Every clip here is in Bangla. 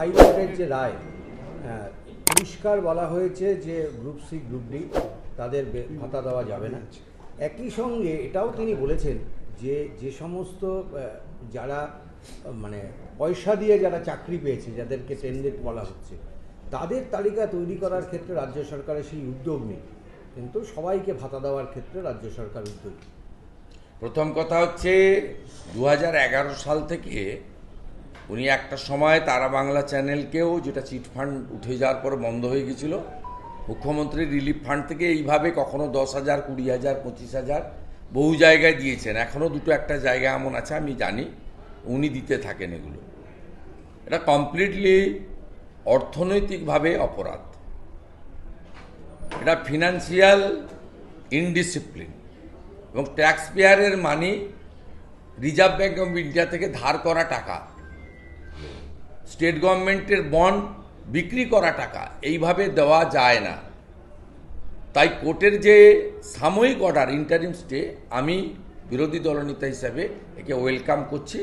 হাইকোর্টের যে রায় পরিষ্কার বলা হয়েছে যে গ্রুপ সি, গ্রুপ ডি, তাদের ভাতা দেওয়া যাবে না। একই সঙ্গে এটাও তিনি বলেছেন যে যে সমস্ত যারা মানে পয়সা দিয়ে যারা চাকরি পেয়েছে, যাদেরকে টেন্ডেড বলা হচ্ছে, তাদের তালিকা তৈরি করার ক্ষেত্রে রাজ্য সরকারের সেই উদ্যোগ নেই। কিন্তু সবাইকে ভাতা দেওয়ার ক্ষেত্রে রাজ্য সরকার উদ্যোগ। প্রথম কথা হচ্ছে দু হাজার এগারো সাল থেকে উনি একটা সময় তারা বাংলা চ্যানেলকেও যেটা চিট ফান্ড উঠে যাওয়ার পর বন্ধ হয়ে গেছিল। মুখ্যমন্ত্রী রিলিফ ফান্ড থেকে এইভাবে কখনো দশ হাজার, কুড়ি হাজার, পঁচিশ হাজার বহু জায়গায় দিয়েছেন। এখনও দুটো একটা জায়গা এমন আছে, আমি জানি, উনি দিতে থাকেন এগুলো। এটা কমপ্লিটলি অর্থনৈতিকভাবে অপরাধ। এটা ফিনান্সিয়াল ইনডিসিপ্লিন এবং ট্যাক্স পেয়ারের money Reserve Bank of India থেকে ধার করা টাকা। স্টেট গভর্নমেন্টের বন্ড বিক্রি করা টাকা, এইভাবে দেওয়া যায় না। তাই কোর্টের যে সাময়িক অর্ডার, ইন্টারিম স্টে, আমি বিরোধী দলনেতা হিসাবে একে ওয়েলকাম করছি।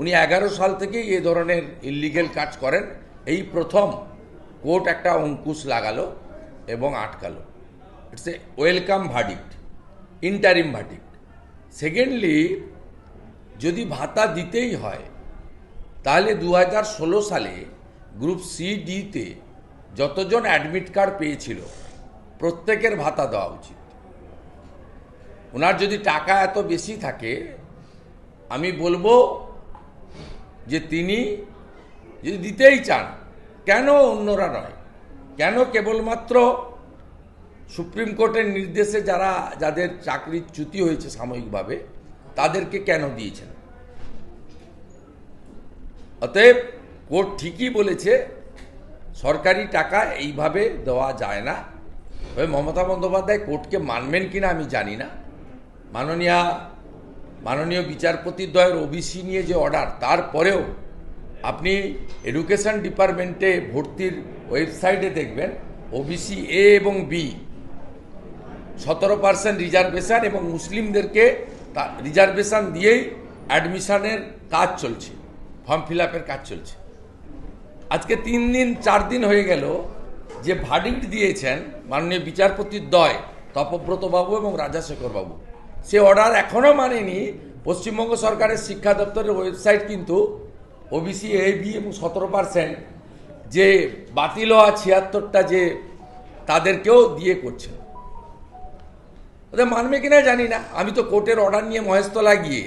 উনি এগারো সাল থেকেই এ ধরনের ইলিগেল কাজ করেন। এই প্রথম কোর্ট একটা অঙ্কুশ লাগালো এবং আটকালো। It's a welcome verdict, interim verdict. Secondly, যদি ভাতা দিতেই হয় তাহলে দু হাজার ষোলো সালে গ্রুপ সি ডিতে যতজন অ্যাডমিট কার্ড পেয়েছিল, প্রত্যেকের ভাতা দেওয়া উচিত। ওনার যদি টাকা এত বেশি থাকে, আমি বলব যে তিনি যদি দিতেই চান, কেন অন্যরা নয়? কেন কেবলমাত্র সুপ্রিম কোর্টের নির্দেশে যারা, যাদের চাকরির চ্যুতি হয়েছে সাময়িকভাবে, তাদেরকে কেন দিয়েছেন? অতএব কোর্ট ঠিকই বলেছে, সরকারি টাকা এইভাবে দেওয়া যায় না। তবে মমতা বন্দ্যোপাধ্যায় কোর্টকে মানবেন কিনা আমি জানি না। মাননীয়া, মাননীয় বিচারপতিদ্বয়ের ওবিসি নিয়ে যে অর্ডার, তারপরেও আপনি এডুকেশন ডিপার্টমেন্টে ভর্তির ওয়েবসাইটে দেখবেন ওবিসি এ এবং বি সতেরো পার্সেন্ট রিজার্ভেশন এবং মুসলিমদেরকে রিজার্ভেশন দিয়েই অ্যাডমিশনের কাজ চলছে। ফর্ম ফিল কাজ চলছে। আজকে তিন দিন, চার দিন হয়ে গেল যে ভার্ডিক্ট দিয়েছেন মাননীয় বিচারপতির দয়, তপব্রতবাবু এবং রাজাশেখরবাবু। সে অর্ডার এখনও মানেনি। পশ্চিমবঙ্গ সরকারের শিক্ষা দপ্তরের ওয়েবসাইট কিন্তু ওবিসি এ বি এবং সতেরো পার্সেন্ট যে বাতিল হওয়া ছিয়াত্তরটা যে তাদেরকেও দিয়ে করছে। ওদের মানবে কিনা জানি না। আমি তো কোর্টের অর্ডার নিয়ে মহেশতলা গিয়ে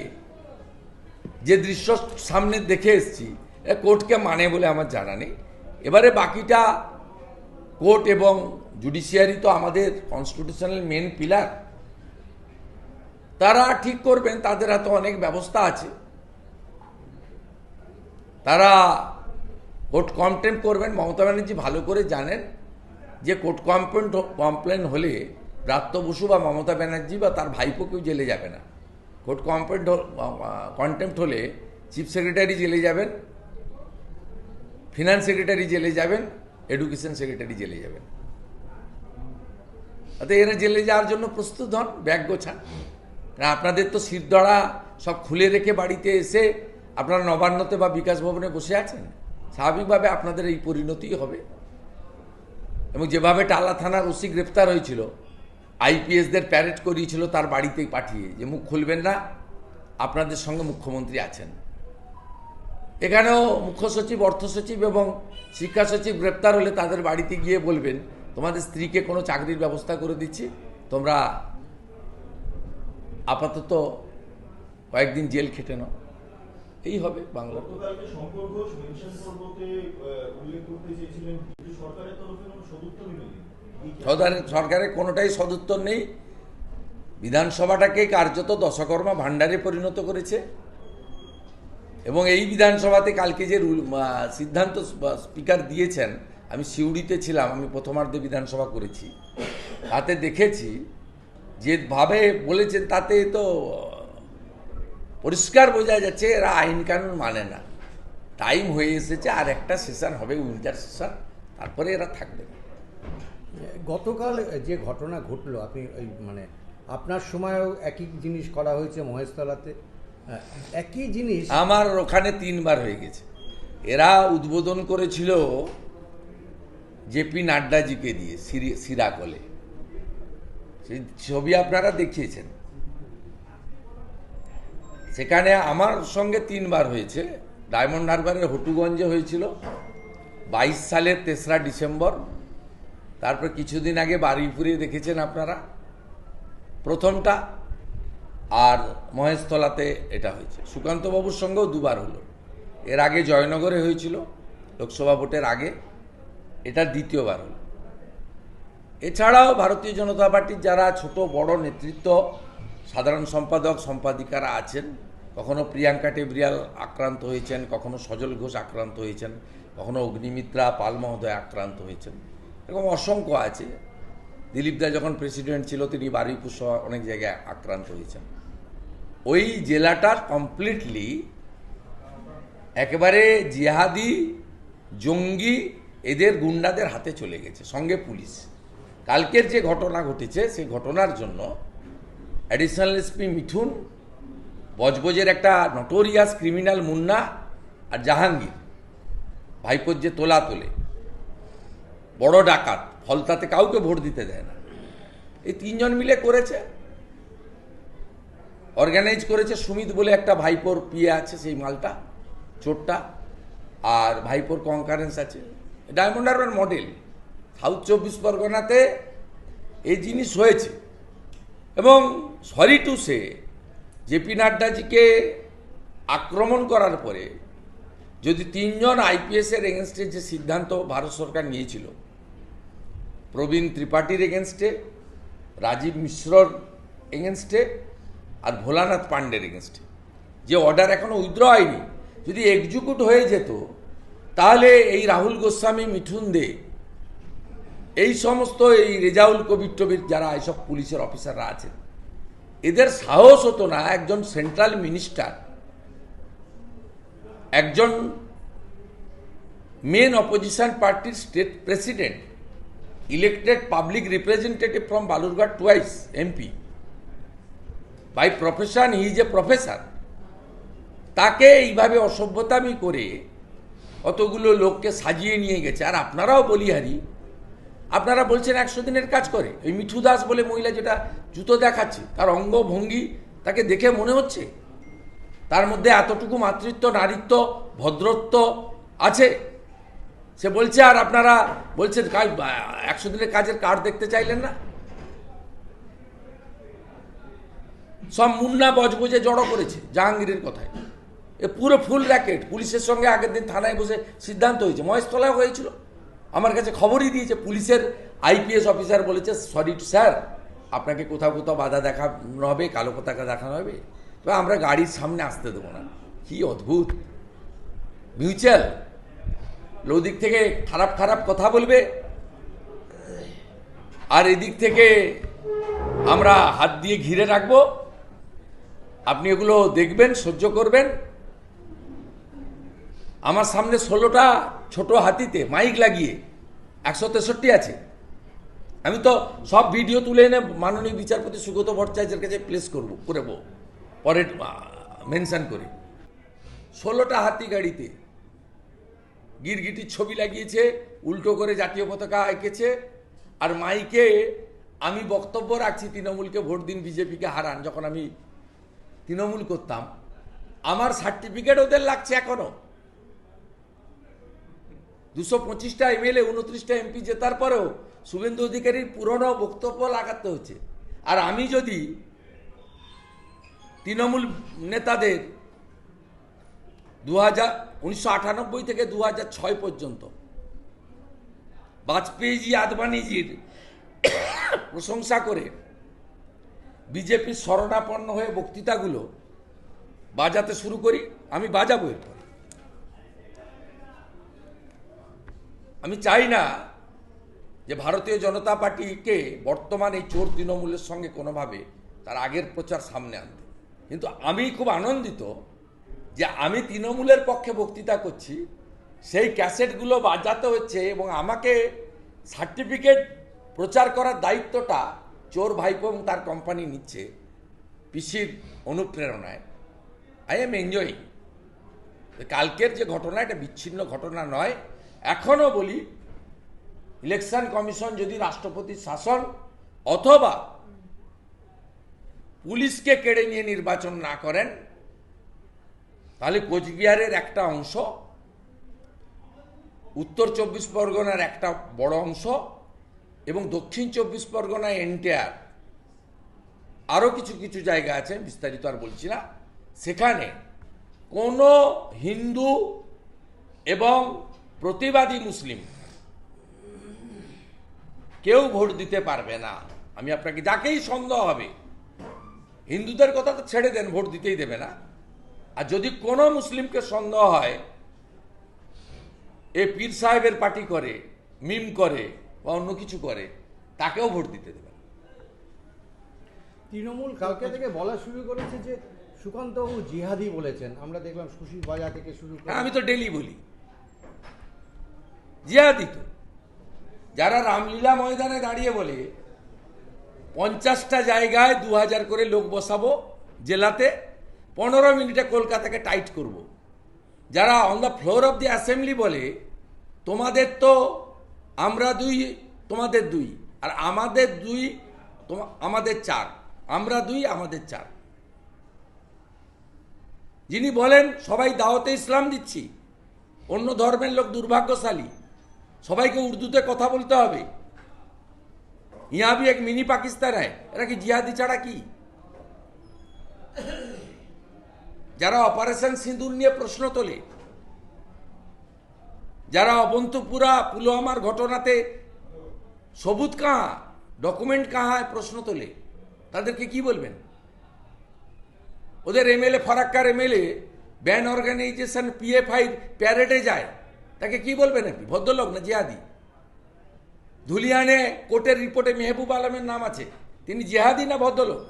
যে দৃশ্য সামনে দেখে এসেছি কোর্টকে মানে বলে আমার জানা নেই। এবারে বাকিটা কোর্ট এবং জুডিশিয়ারি তো আমাদের কনস্টিটিউশনাল মেন পিলার। তারা ঠিক করবেন, তাদের হাতে অনেক ব্যবস্থা আছে। তারা কোর্ট কমপ্লেন করবেন, মমতা ব্যানার্জি ভালো করে জানেন যে কোর্ট কমপ্লেন কমপ্লেন হলে ব্রাত্য বসু বা মমতা ব্যানার্জি বা তার ভাইপো কেউ জেলে যাবে না। কোর্ট কমপ্লেন্ট কন্টেম্পট হলে চিফ সেক্রেটারি জেলে যাবেন ফিনান্স সেক্রেটারি জেলে যাবেন এডুকেশন সেক্রেটারি জেলে যাবেন। অর্থাৎ এরা জেলে যাওয়ার জন্য প্রস্তুত হন, ব্যাগ গোছান আপনাদের তো শিরদড়া সব খুলে রেখে বাড়িতে এসে আপনারা নবান্নতে বা বিকাশ ভবনে বসে আছেন, স্বাভাবিকভাবে আপনাদের এই পরিণতিই হবে। এবং যেভাবে টালা থানার ওসি গ্রেপ্তার হয়েছিল আইপিএসদের প্যারেড করিয়েছিল তার বাড়িতেই পাঠিয়ে যে মুখ খুলবেন না আপনাদের সঙ্গে মুখ্যমন্ত্রী আছেন। এখানেও মুখ্য সচিব অর্থ সচিব এবং শিক্ষা সচিব গ্রেপ্তার হলে তাদের বাড়িতে গিয়ে বলবেন তোমাদের স্ত্রীকে কোনো চাকরির ব্যবস্থা করে দিচ্ছি তোমরা আপাতত কয়েকদিন জেল খেটে নাও। এই হবে বাংলা আহ, উল্লেখ করতে চেয়েছিলেন সরকারের তরফে কোনো সরকারের কোনোটাই সদুত্তর নেই। বিধানসভাটাকে কার্যত দশকর্মা ভাণ্ডারে পরিণত করেছে। এবং এই বিধানসভাতে কালকে যে সিদ্ধান্ত স্পিকার দিয়েছেন, আমি সিউড়িতে ছিলাম, আমি প্রথমার্ধে বিধানসভা করেছি। তাতে দেখেছি যেভাবে বলেছেন, তাতে তো পরিষ্কার বোঝা যাচ্ছে, এরা আইন কানুন মানে না। টাইম হয়ে এসেছে, আর একটা সেশন হবে, উইন্টার সেশন, তারপরে এরা থাকবে। গতকাল যে ঘটনা ঘটলো, আপনি মানে আপনার সময়ও একই জিনিস করা হয়েছে মহেশতলাতে। একই জিনিস আমার ওখানে তিনবার হয়ে গেছে। এরা উদ্বোধন করেছিল জেপি নাড্ডাজিকে দিয়ে, সিরি- সিরাকলে। সেই ছবি আপনারা দেখিয়েছেন। সেখানে আমার সঙ্গে তিনবার হয়েছে। ডায়মন্ড হারবারের হটুগঞ্জে হয়েছিল। বাইশ সালের তেসরা ডিসেম্বর তারপর কিছুদিন আগে বারুইপুরে দেখেছেন আপনারা? প্রথমটা আর মহেশতলাতে এটা হয়েছে। সুকান্তবাবুর সঙ্গেও দুবার হলো। এর আগে জয়নগরে হয়েছিল, লোকসভা ভোটের আগে। এটা দ্বিতীয়বার হলো। এছাড়াও ভারতীয় জনতা পার্টির যারা ছোট, বড় নেতৃত্ব, সাধারণ সম্পাদক, সম্পাদিকারা আছেন, কখনো প্রিয়াঙ্কা টেবরিয়াল আক্রান্ত হয়েছেন, কখনো সজল ঘোষ আক্রান্ত হয়েছেন, কখনো অগ্নিমিত্রা পাল মহোদয় আক্রান্ত হয়েছেন। এরকম অসংখ্য আছে। দিলীপ দা যখন প্রেসিডেন্ট ছিল, তিনি বারুইপুর সহ অনেক জায়গায় আক্রান্ত হয়েছেন। ওই জেলাটা কমপ্লিটলি একেবারে জিহাদি, জঙ্গি, এদের গুন্ডাদের হাতে চলে গেছে, সঙ্গে পুলিশ। কালকের যে ঘটনা ঘটেছে, সেই ঘটনার জন্য অ্যাডিশনাল এসপি মিঠুন বজবজের একটা নটোরিয়াস ক্রিমিনাল মুন্না আর জাহাঙ্গীর, ভাইপোর যে তোলা তোলে বড় ডাকাত ফলতাতে কাউকে ভোট দিতে দেয় না। এই তিনজন মিলে করেছে। অর্গানাইজ করেছে সুমিত বলে একটা ভাইপোর পিয়ে আছে সেই মালটা, চোরটা, আর ভাইপোর কনকারেন্স আছে। ডায়মন্ড হারবার মডেল সাউথ চব্বিশ পরগনাতে এই জিনিস হয়েছে। এবং সরি টু সে জেপি নাড্ডাজিকে আক্রমণ করার পরে যদি তিনজন আইপিএসের এগেনস্টে যে সিদ্ধান্ত ভারত সরকার নিয়েছিল প্রবীণ ত্রিপাঠীর এগেনস্টে রাজীব মিশ্রর এগেনস্টে আর ভোলানাথ পাণ্ডের এগেনস্টে যে অর্ডার এখনও উইথড্র হয়নি, যদি এক্সিকিউট হয়ে যেত, তাহলে এই রাহুল গোস্বামী, মিঠুন দে, এই সমস্ত এই রেজাউল কবির টবির যারা এইসব পুলিশের অফিসাররা আছেন, এদের সাহস হতো না একজন সেন্ট্রাল মিনিস্টার একজন মেন অপোজিশন পার্টির state president elected public representative from Balurghat twice MP by profession he is a professor তাকে এইভাবে অসভ্যতামি করে অতগুলো লোককে সাজিয়ে নিয়ে গেছে। আর আপনারাও বলিহারি আপনারা বলছেন একশো দিনের কাজ করে। ওই মিঠু দাস বলে মহিলা যেটা জুতো দেখাচ্ছে, তার অঙ্গভঙ্গি তাকে দেখে মনে হচ্ছে। তার মধ্যে এতটুকু মাতৃত্ব, নারীত্ব, ভদ্রত্ব আছে। সে বলছে, আর আপনারা বলছেন একশো দিনের কাজের কার্ড দেখতে চাইলেন না? সব মুন্না বজবজে জড়ো করেছে, জাহাঙ্গীরের কথায়। এ পুরো ফুল র্যাকেট, পুলিশের সঙ্গে আগের দিন থানায় বসে সিদ্ধান্ত হয়েছে, মহেশতলায় হয়েছিল। আমার কাছে খবরই দিয়েছে, পুলিশের আইপিএস অফিসার বলেছে, সরি স্যার, আপনাকে কোথাও কোথাও বাধা দেখানো হবে, কালো পতাকা দেখানো হবে। তবে আমরা গাড়ির সামনে আসতে দেবো না। কি অদ্ভুত। মিউচুয়াল ওদিক থেকে খারাপ খারাপ কথা বলবে? আর এদিক থেকে আমরা হাত দিয়ে ঘিরে রাখব? আপনি এগুলো দেখবেন, সহ্য করবেন? আমার সামনে ষোলোটা ছোট হাতিতে মাইক লাগিয়ে একশো তেষট্টি আছে। আমি তো সব ভিডিও তুলে এনে মাননীয় বিচারপতি সুগত ভট্টাচার্যের কাছে প্লেস করব, করব, পরে মেনশন করে। ষোলোটা হাতি গাড়িতে গিরগিটির ছবি লাগিয়েছে, উল্টো করে জাতীয় পতাকা এঁকেছে। আর মাইকে আমি বক্তব্য রাখছি, তৃণমূলকে ভোট দিন বিজেপিকে হারান, যখন আমি তৃণমূল করতাম। আমার সার্টিফিকেট ওদের লাগছে এখনও। দুশো পঁচিশটা এমএলএ, উনত্রিশটা এমপি জেতার পরেও শুভেন্দু অধিকারীর পুরনো বক্তব্য লাগাতে হচ্ছে। আর আমি যদি তৃণমূল নেতাদের দু হাজার থেকে দু ছয় পর্যন্ত। বাজপেয়ীজি, আদবানিজির প্রশংসা করে বিজেপির শরণাপন্ন হয়ে বক্তৃতাগুলো বাজাতে শুরু করি। আমি বাজাবো এরপর। আমি চাই না যে ভারতীয় জনতা পার্টিকে বর্তমান এই চোর তৃণমূলের সঙ্গে কোনোভাবে তার আগের প্রচার সামনে আনতে। কিন্তু আমি খুব আনন্দিত যে আমি তৃণমূলের পক্ষে বক্তৃতা করছি, সেই ক্যাসেটগুলো বাজাতে হচ্ছে এবং আমাকে সার্টিফিকেট প্রচার করার দায়িত্বটা চোর ভাইপো এবং তার কোম্পানি নিচ্ছে পিসির অনুপ্রেরণায়। আই এম এনজয়িং কালকের যে ঘটনা, এটা বিচ্ছিন্ন ঘটনা নয়। এখনও বলি ইলেকশন কমিশন যদি রাষ্ট্রপতির শাসন অথবা পুলিশকে কেড়ে নিয়ে নির্বাচন না করেন তাহলে কোচবিহারের একটা অংশ, উত্তর চব্বিশ পরগনার একটা বড় অংশ, এবং দক্ষিণ চব্বিশ পরগনা এনটিআর আরও কিছু কিছু জায়গা আছে, বিস্তারিত আর বলছি না। সেখানে কোনো হিন্দু এবং প্রতিবাদী মুসলিম কেউ ভোট দিতে পারবে না। আমি আপনাকে যাকেই সন্দেহ হবে, হিন্দুদের কথা তো ছেড়ে দেন, ভোট দিতেই দেবে না। আর যদি কোনো মুসলিমকে সন্দেহ হয় এ পীর সাহেবের পার্টি করে মিম করে বা অন্য কিছু করে তাকেও ভোট দিতে দেবে তৃণমূল কালকে থেকে বলা শুরু করেছে যে সুকান্তবাবু জিহাদি বলেছেন। আমরা দেখলাম সুশীল বাজার থেকে শুরু করে আমি তো ডেলি বলি। জিহাদি তো। যারা রামলীলা ময়দানে দাঁড়িয়ে বলে পঞ্চাশটা জায়গায় দু হাজার করে লোক বসাবো জেলাতে পনেরো মিনিটে কলকাতাকে টাইট করব। যারা on the floor of the assembly বলে, তোমাদের তো আমরা দুই, তোমাদের দুই, আর আমাদের দুই আমাদের চার, আমরা দুই, আমাদের চার। যিনি বলেন, সবাই দাওয়াতে ইসলাম দিচ্ছি, অন্য ধর্মের লোক দুর্ভাগ্যশালী, সবাইকে উর্দুতে কথা বলতে হবে। ইয়া ভি এক মিনি পাকিস্তান হয়, এরা কি জিহাদি ছাড়া কি? যারা অপারেশন সিঁদুর নিয়ে প্রশ্ন তোলে, যারা অবন্তপুরা পুলওয়ামার ঘটনাতে সবুজ কাহা, ডকুমেন্ট কাহা প্রশ্ন তোলে, তাদেরকে কি বলবেন? ওদের এমএলএ ফারাক্কার এমএলএ ব্যান অর্গানাইজেশন, পিএফআই প্যারেডে যায়, তাকে কি বলবেন আপনি? ভদ্রলোক না জিহাদি? ধুলিয়ানে কোর্টের রিপোর্টে মেহবুব আলমের নাম আছে, তিনি জিহাদি না ভদ্রলোক?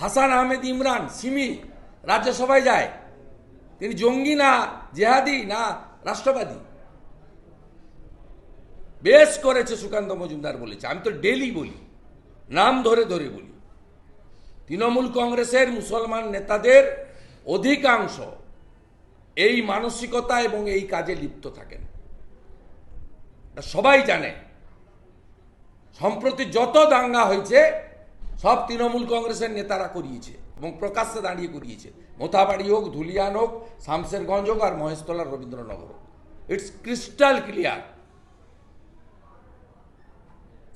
হাসান আহমেদ ইমরান, সিমি রাজ্যসভায় যায়। তিনি জঙ্গি না জেহাদি না রাষ্ট্রবাদী? বেশ করেছে সুকান্ত মজুমদার বলেছে। আমি তো ডেলি বলি, নাম ধরে ধরে বলি। তৃণমূল কংগ্রেসের মুসলমান নেতাদের অধিকাংশ এই মানসিকতা এবং এই কাজে লিপ্ত থাকেন। সবাই জানে। সম্প্রতি যত দাঙ্গা হয়েছে সব তৃণমূল কংগ্রেসের নেতারা করিয়েছে এবং প্রকাশ্যে দাঁড়িয়ে করিয়েছে। মোথাবাড়ি হোক, ধুলিয়ান হোক শামসেরগঞ্জ হোক আর মহেশতলার রবীন্দ্রনগর হোক। ইটস ক্রিস্টাল ক্লিয়ার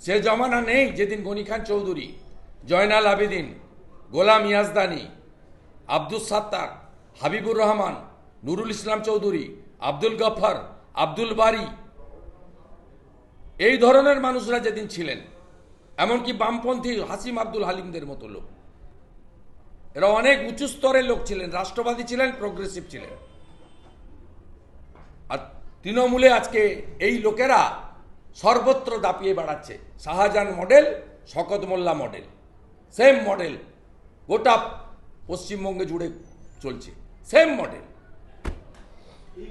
সে জমানা নেই যেদিন গনি খান চৌধুরী, জয়নাল আবেদিন, গোলাম ইয়াজদানি আব্দুল সাত্তার, হাবিবুর রহমান, নুরুল ইসলাম চৌধুরী, আব্দুল গফর, আব্দুল বারি, এই ধরনের মানুষরা যেদিন ছিলেন এমনকি বামপন্থী হাসিম আব্দুল হালিমদের মতো লোক। এরা অনেক উঁচু স্তরের লোক ছিলেন, রাষ্ট্রবাদী ছিলেন প্রগ্রেসিভ ছিলেন। আর তৃণমূলে আজকে এই লোকেরা সর্বত্র দাপিয়ে বেড়াচ্ছে। শাহজাহান মডেল, শকত মোল্লা মডেল। সেম মডেল, গোটা পশ্চিমবঙ্গে জুড়ে চলছে। Same model. এই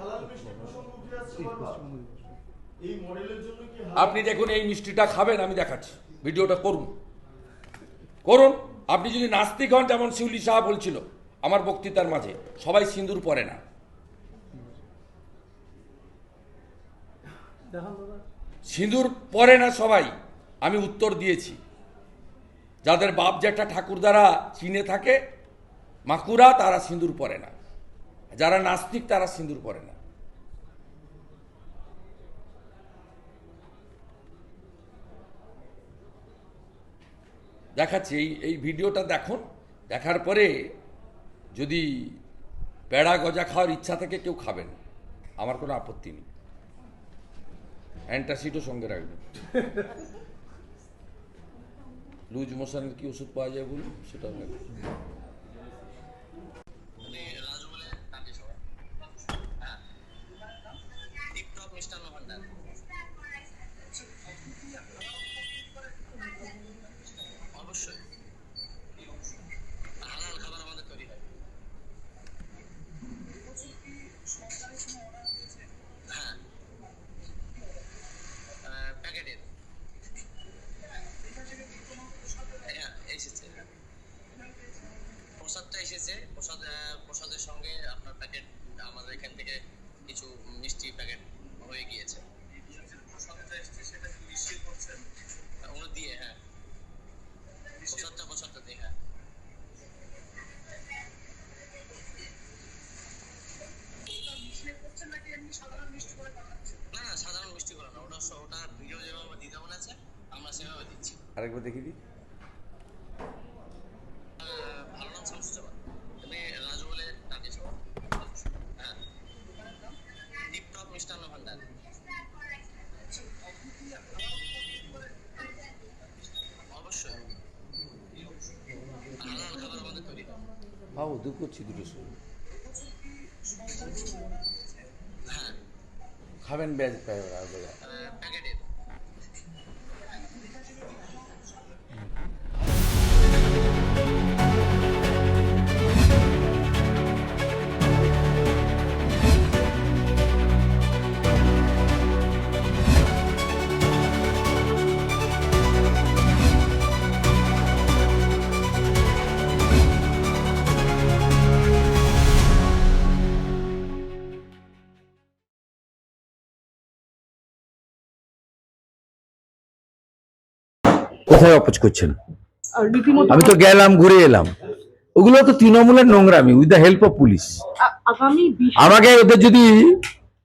হালাল প্রসঙ্গ উঠে আসছে আপনি দেখুন এই মিষ্টিটা খাবেন আমি দেখাচ্ছি। ভিডিওটা করুন। করুন। আপনি যদি নাস্তিক হন যেমন শিউলি সাহা বলছিল আমার বক্তৃতার মাঝে সবাই সিঁদুর পরে না। সিঁদুর পরে না সবাই আমি উত্তর দিয়েছি। যাদের বাপ জ্যাঠা ঠাকুরদারা চীনে থাকে মাকুরা তারা সিঁদুর পরে না। যারা নাস্তিক তারা সিঁদুর পরে না। দেখাচ্ছি। এই এই ভিডিওটা দেখুন। দেখার পরে যদি পেড়া গজা খাওয়ার ইচ্ছা থেকে কেউ খাবেন। আমার কোনো আপত্তি নেই। অ্যান্টাসিডও সঙ্গে রাখবেন। লুজ মোশনের কি ওষুধ পাওয়া যায় বলুন? সেটাও প্রসাদ, প্রসাদের সঙ্গে আপনার প্যাকেট আমাদের এখান থেকে কিছু মিষ্টি প্যাকেট হয়ে গিয়েছে। হ্যাঁ। হ্যাঁ। না না, সাধারণ মিষ্টি ওটা ওটা ভিডিও যেভাবে আছে, আমরা সেভাবে দিচ্ছি। আরেকবার দেখি দিই। পাবো দু করছি দুটো শুরু হ্যাঁ। খাবেন ব্যাজ পাই ওরা। কোথায় অপচ করছেন? আমি তো গেলাম ঘুরে এলাম। ওগুলো তো তৃণমূলের নোংরামি with the help of police আমাকে ওদের যদি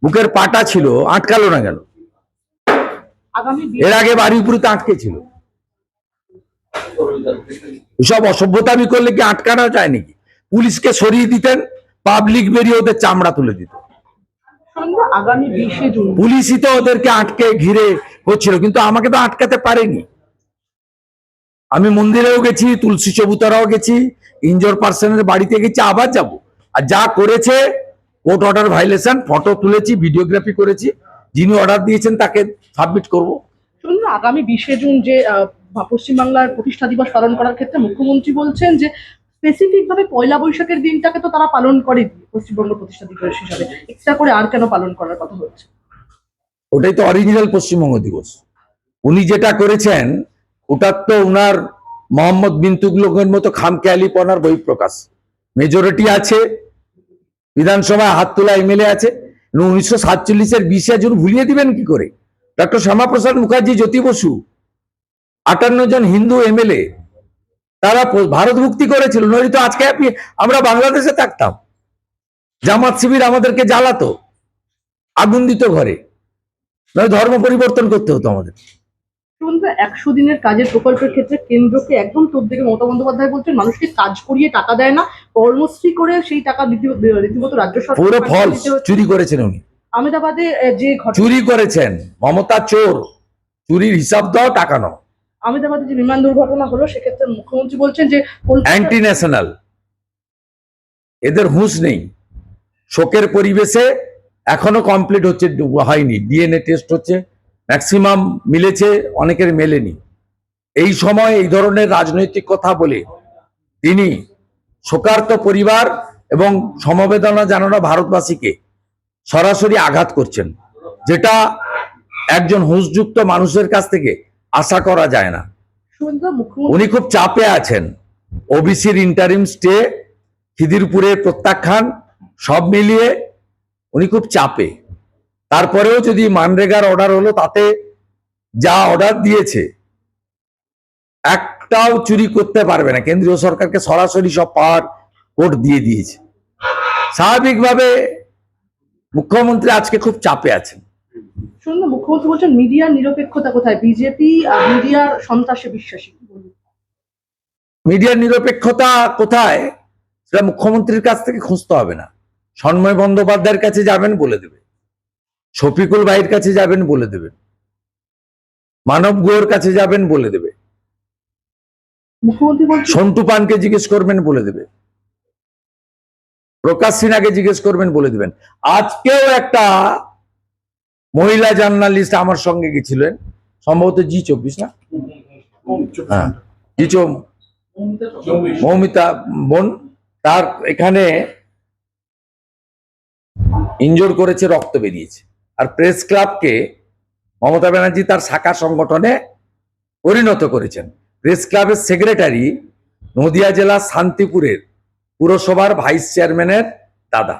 বুকের পাটা ছিল আটকালো না গেল এর আগে বাড়ি উপরে তো আটকে ছিল। সব অসভ্যতামি করলে কি আটকানো যায় নাকি? পুলিশকে সরিয়ে দিতেন পাবলিক বেরিয়ে ওদের চামড়া তুলে দিত। পুলিশই তো ওদেরকে আটকে ঘিরে করছিল কিন্তু আমাকে তো আটকাতে পারেনি। আমি মন্দিরেও গেছি তুলসী চবুতরাও গেছি ইনজোর পার্সনের বাড়িতে গেছি আবার যাব। আর যা করেছে কোর্ট অর্ডার ভাইলেশন ফটো তুলেছি ভিডিওগ্রাফি করেছি যিনি অর্ডার দিয়েছেন তাকে সাবমিট করব। সন্ধ্যা আগামী বিশে জুন যে পশ্চিমবাংলার প্রতিষ্ঠা দিবস পালন করার ক্ষেত্রে মুখ্যমন্ত্রী বলছেন যে স্পেসিফিক ভাবে পয়লা বৈশাখের দিনটাকে তো তারা পালন করে পশ্চিমবঙ্গ প্রতিষ্ঠা দিবস হিসাবে। এক্সট্রা করে আর কেন পালন করার কথা হচ্ছে ওটাই তো অরিজিনাল পশ্চিমবঙ্গ দিবস। উনি যেটা করেছেন ওটার তো উনার মোহাম্মদ বিন তুগলকের মতো খামখেয়ালিপনার বহিঃপ্রকাশ মেজরিটি আছে, বিধানসভায় হাত তোলা এমএলএ আছে উনিশশো সাতচল্লিশের বিশে জুন ভুলিয়ে দিবেন কি করে? ডক্টর শ্যামাপ্রসাদ মুখার্জি, জ্যোতি বসু, আটান্ন জন হিন্দু এমএলএ, তারা ভারত মুক্তি করেছিল নয়তো আজকে আপনি, আমরা বাংলাদেশে থাকতাম। জামাত শিবির আমাদেরকে জ্বালাতো আগুন দিত ঘরে। নয়, ধর্ম পরিবর্তন করতে হতো আমাদের। একশো দিনের কাজের প্রকল্পের ক্ষেত্রে কেন্দ্রকে একদম তোপ দেখে মমতা বন্দ্যোপাধ্যায় বলছেন মানুষকে কাজ করিয়ে টাকা দেয় না কর্মশ্রী করে সেই টাকা রীতি- রীতিমতো রাজ্য সরকার। চুরি করেছেন উনি। আহমেদাবাদে যে চুরি করেছেন। মমতা চোর। চুরির হিসাব দাও টাকা নাও। আহমেদাবাদে যে বিমান দুর্ঘটনা হলো সেক্ষেত্রে মুখ্যমন্ত্রী বলছেন যে অ্যান্টি ন্যাশনাল এদের হুঁশ নেই। শোকের পরিবেশে এখনও কমপ্লিট হচ্ছে হয়নি। ডিএনএ টেস্ট হচ্ছে। ম্যাক্সিমাম মিলেছে, অনেকের মেলেনি। এই সময় এই ধরনের রাজনৈতিক কথা বলে তিনি শোকার্ত পরিবার এবং সমবেদনা জানানো ভারতবাসীকে সরাসরি আঘাত করছেন, যেটা একজন হুঁশযুক্ত মানুষের কাছ থেকে আশা করা যায় না। উনি খুব চাপে আছেন। ওবিসির ইন্টারিম স্টে খিদিরপুরের প্রত্যাখ্যান, সব মিলিয়ে উনি খুব চাপে। তারপরেও যদি মানরেগার অর্ডার হলো তাতে যা অর্ডার দিয়েছে একটাও চুরি করতে পারবে না। কেন্দ্রীয় সরকারকে সরাসরি সব পাওয়ার কোর্ট দিয়ে দিয়েছে। স্বাভাবিকভাবে মুখ্যমন্ত্রী আজকে খুব চাপে আছেন। সন্ধ্যা মুখ্যমন্ত্রী বলছেন মিডিয়ার নিরপেক্ষতা কোথায়? বিজেপি মিডিয়ার সন্ত্রাসে বিশ্বাসী। মিডিয়ার নিরপেক্ষতা কোথায়? সেটা মুখ্যমন্ত্রীর কাছ থেকে খুঁজতে হবে না। সন্ময় বন্দ্যোপাধ্যায়ের কাছে যাবেন বলে দেবে। শফিকুল ভাইয়ের কাছে যাবেন বলে দেবেন। মানব গুহর কাছে যাবেন বলে দেবে। সন্টু পানকে জিজ্ঞেস করবেন বলে দেবে। প্রকাশ সিনহাকে জিজ্ঞেস করবেন বলে দেবেন। আজকেও একটা মহিলা জার্নালিস্ট আমার সঙ্গে গেছিলেন। সম্ভবত জি চব্বিশ না? হ্যাঁ জি মৌমিতা বোন তার এখানে ইনজোর করেছে রক্ত বেরিয়েছে। আর প্রেস ক্লাবকে মমতা ব্যানার্জি তার শাখা সংগঠনে পরিণত করেছেন। প্রেস ক্লাবের সেক্রেটারি নদিয়া জেলা শান্তিপুরের পুরসভার ভাইস চেয়ারম্যানের দাদা।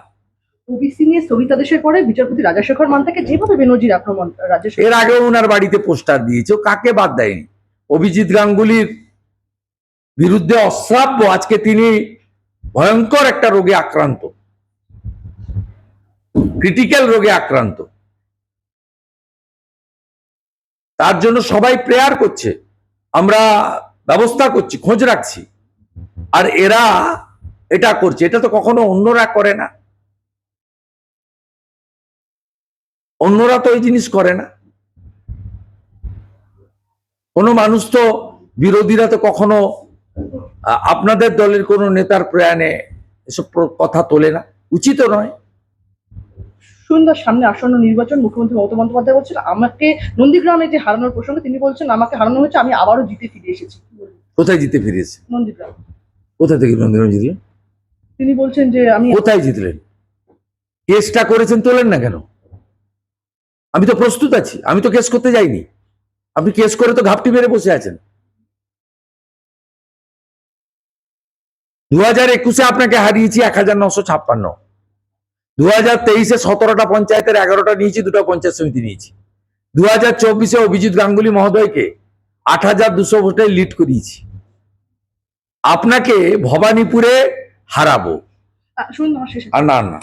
ওবিসি নিয়ে স্থগিতাদেশের পরে বিচারপতি রাজাশেখর মান্তাকে যেভাবে বেনজির আক্রমণ রাজেশ এর আগেও ওনার বাড়িতে পোস্টার দিয়েছে কাকে বাদ দেয়নি? অভিজিৎ গাঙ্গুলির বিরুদ্ধে অশ্রাব্য আজকে তিনি ভয়ঙ্কর একটা রোগে আক্রান্ত। ক্রিটিক্যাল রোগে আক্রান্ত। তার জন্য সবাই প্রেয়ার করছে। আমরা ব্যবস্থা করছি, খোঁজ রাখছি। আর এরা এটা করছে, এটা তো কখনো অন্যরা করে না। অন্যরা তো এই জিনিস করে না। কোনো মানুষ তো বিরোধীরা তো কখনো আপনাদের দলের কোনো নেতার প্রয়াণে এসব কথা তোলে না। উচিত নয়। সুন্দর সামনে আসন্ন নির্বাচন মুখ্যমন্ত্রী মমতা বন্দ্যোপাধ্যায় বলছেন আমাকে নন্দীগ্রামে যে হারানোর প্রসঙ্গে তিনি বলছেন আমাকে হারানো হয়েছে আমি আবারও জিতে ফিরে এসেছি। কোথায় জিতে ফিরেছে নন্দীগ্রাম। কোথা থেকে নন্দীগ্রাম জিতলেন? তিনি বলছেন যে আমি কোথায় জিতলেন? কেসটা করেছেন তোলেন না কেন? আমি তো প্রস্তুত আছি আমি তো কেস করতে যাইনি। আপনি কেস করে তো ঘাপটি মেরে বসে আছেন। দু হাজার একুশে আপনাকে হারিয়েছি এক হাজার নশো ছাপ্পান্ন। দু হাজার তেইশে সতেরোটা পঞ্চায়েতের এগারোটা নিয়েছি দুটো পঞ্চায়েত সমিতি নিয়েছি। দু হাজার চব্বিশে অভিজিৎ গাঙ্গুলি মহোদয়কে আট হাজার দুশো ভোটে লিড করিয়েছি। আপনাকে ভবানীপুরে হারাবো। আর না না।